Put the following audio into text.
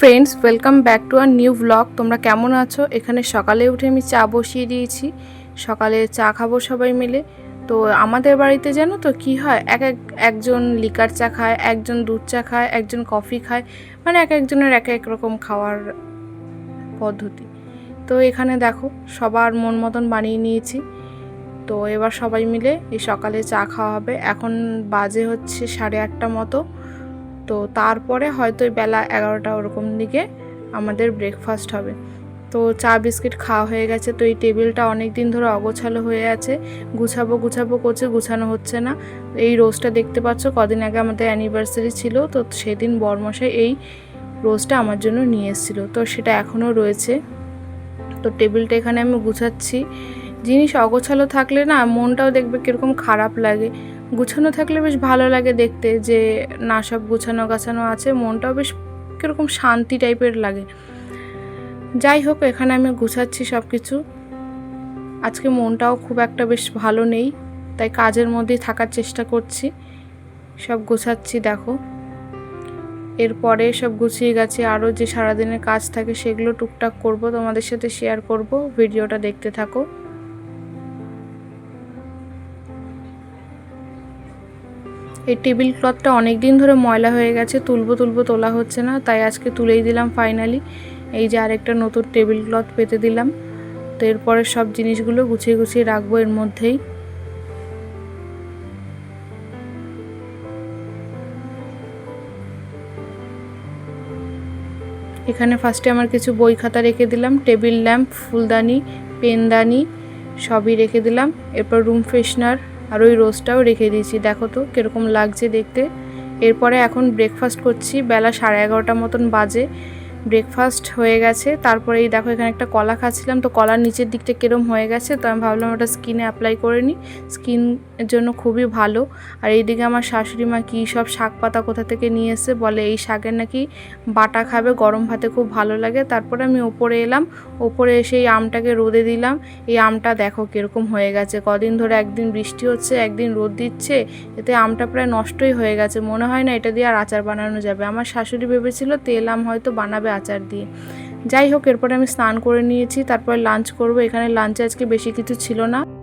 Friends welcome back to our new blog তোমরা কেমন আছো? এখানে সকালে উঠে আমি চা বসিয়ে দিয়েছি। সকালে চা খাব সবাই মিলে। তো আমাদের বাড়িতে জানো তো কি হয়? এক এক, একজন লিকার চা খায়, একজন দুধ চা খায়, একজন কফি খায়। মানে এক একজনের এক এক রকম খাওয়ার পদ্ধতি। তো এখানে দেখো, সবার মন মতন বানিয়ে নিয়েছি। তো এবার সবাই মিলে এই সকালে চা খাওয়া হবে। এখন বাজে হচ্ছে সাড়ে আটটা মতো। তো তারপরে হয়তো বেলা এগারোটা ওরকম দিকে আমাদের ব্রেকফাস্ট হবে। তো চা বিস্কিট খাওয়া হয়ে গেছে, তো এই টেবিলটা অনেক দিন ধরে অগোছালো হয়ে আছে। গুছাবো গুছাবো, করছে, গুছানো হচ্ছে না। এই রোজটা দেখতে পাচ্ছ, কদিন আগে আমাদের অ্যানিভার্সারি ছিল, তো সেদিন বরমশাই এই রোজটা আমার জন্য নিয়ে এসেছিল। তো সেটা এখনও রয়েছে। তো টেবিলটা এখানে আমি গুছাচ্ছি। জিনিস অগোছালো থাকলে না মনটাও দেখবে কীরকম খারাপ লাগে। গুছানো থাকলে বেশ ভালো লাগে দেখতে যে না, সব গুছানো গাছানো আছে, মনটাও বেশ কীরকম শান্তি টাইপের লাগে। যাই হোক, এখানে আমি গুছাচ্ছি সব কিছু আজকে মনটাও খুব একটা বেশ ভালো নেই, তাই কাজের মধ্যেই থাকার চেষ্টা করছি। সব গোছাচ্ছি, দেখো। এরপরে সব গুছিয়ে গেছে, আরও যে সারাদিনের কাজ থাকে সেগুলো টুকটাক করব, তোমাদের সাথে শেয়ার করব, ভিডিওটা দেখতে থাকো। এই টেবিল ক্লথটা অনেক দিন ধরে ময়লা হয়ে গেছে, তুলবো তুলবো তোলা হচ্ছে না, তাই আজকে তুলেই দিলাম ফাইনালি। এই যে আরেকটা নতুন টেবিল ক্লথ পেতে দিলাম। তো এরপরে সব জিনিসগুলো গুছিয়ে গুছিয়ে রাখব এর মধ্যেই। এখানে ফার্স্টে আমার কিছু বই খাতা রেখে দিলাম, টেবিল ল্যাম্প, ফুলদানি, পেনদানি সবই রেখে দিলাম। এরপর রুম ফ্রেশনার আর ওই রোজটাও রেখে দিয়েছি। দেখো তো কীরকম লাগছে দেখতে। এরপরে এখন ব্রেকফাস্ট করছি, বেলা সাড়ে এগারোটা মতন বাজে। ব্রেকফাস্ট হয়ে গেছে। তারপরে এই দেখো এখানে একটা কলা খাচ্ছিলাম। তো কলার নিচের দিকটা কিরম হয়ে গেছে, তো আমি ভাবলাম ওটা স্কিনে অ্যাপ্লাই করে নিই। স্কিনের জন্য খুবই ভালো। আর এইদিকে আমার শাশুড়ি মা কী সব শাক পাতা কোথা থেকে নিয়ে এসে বলে, এই শাকের নাকি বাটা খাবে, গরম ভাতে খুব ভালো লাগে। তারপরে আমি ওপরে এলাম। ওপরে এসে এই আমটাকে রোদে দিলাম। এই আমটা দেখো কীরকম হয়ে গেছে। কদিন ধরে একদিন বৃষ্টি হচ্ছে, একদিন রোদ দিচ্ছে। এতে আমটা প্রায় নষ্টই হয়ে গেছে। মনে হয় না এটা দিয়ে আর আচার বানানো যাবে। আমার শাশুড়ি ভেবেছিল তেল আম হয়তো বানাবে আচার দিয়ে। যাই হোক, এরপরে আমি স্নান করে নিয়েছি, তারপর লাঞ্চ করব। এখানে লাঞ্চে আজকে বেশি কিছু ছিল না।